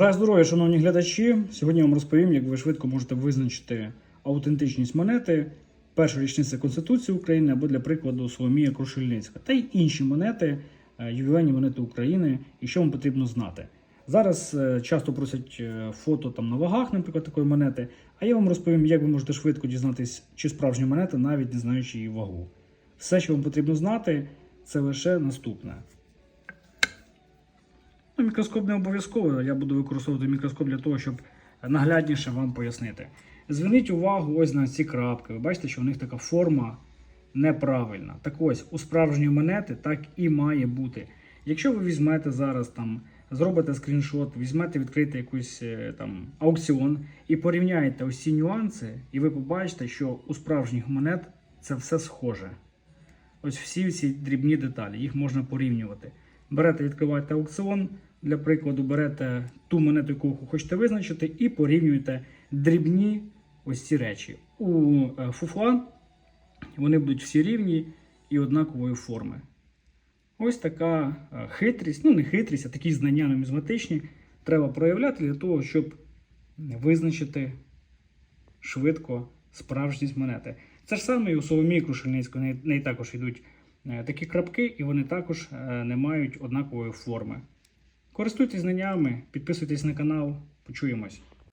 Бажаю здоров'я, шановні глядачі. Сьогодні я вам розповім, як ви швидко можете визначити аутентичність монети першої річниці Конституції України або, для прикладу, Соломія Крушельницька та й інші монети, е, ювілейні монети України, і що вам потрібно знати. Зараз е, часто просять е, фото там на вагах, наприклад, такої монети. А я вам розповім, як ви можете швидко дізнатись, чи справжня монета, навіть не знаючи її вагу. Все, що вам потрібно знати, це лише наступне. Ну, мікроскоп не обов'язково. Я буду використовувати мікроскоп для того, щоб наглядніше вам пояснити. Зверніть увагу ось на ці крапки. Ви бачите, що у них така форма неправильна. Так ось, у справжньої монети так і має бути. Якщо ви візьмете зараз там, зробите скріншот, візьмете, відкрите якийсь е, там аукціон і порівняєте ці нюанси, і ви побачите, що у справжніх монет це все схоже. Ось всі ці дрібні деталі, їх можна порівнювати. Берете, відкриваєте аукціон, для прикладу, берете ту монету, яку хочете визначити, і порівнюєте дрібні ось ці речі. У е, фуфла вони будуть всі рівні і однакової форми. Ось така е, хитрість, ну не хитрість, а такі знання нумізматичні треба проявляти для того, щоб визначити швидко справжність монети. Це ж саме і у Соломії Крушельницької, в неї- також йдуть е, такі крапки, і вони також не мають однакової форми. Користуйтесь знаннями, підписуйтесь на канал, почуємось.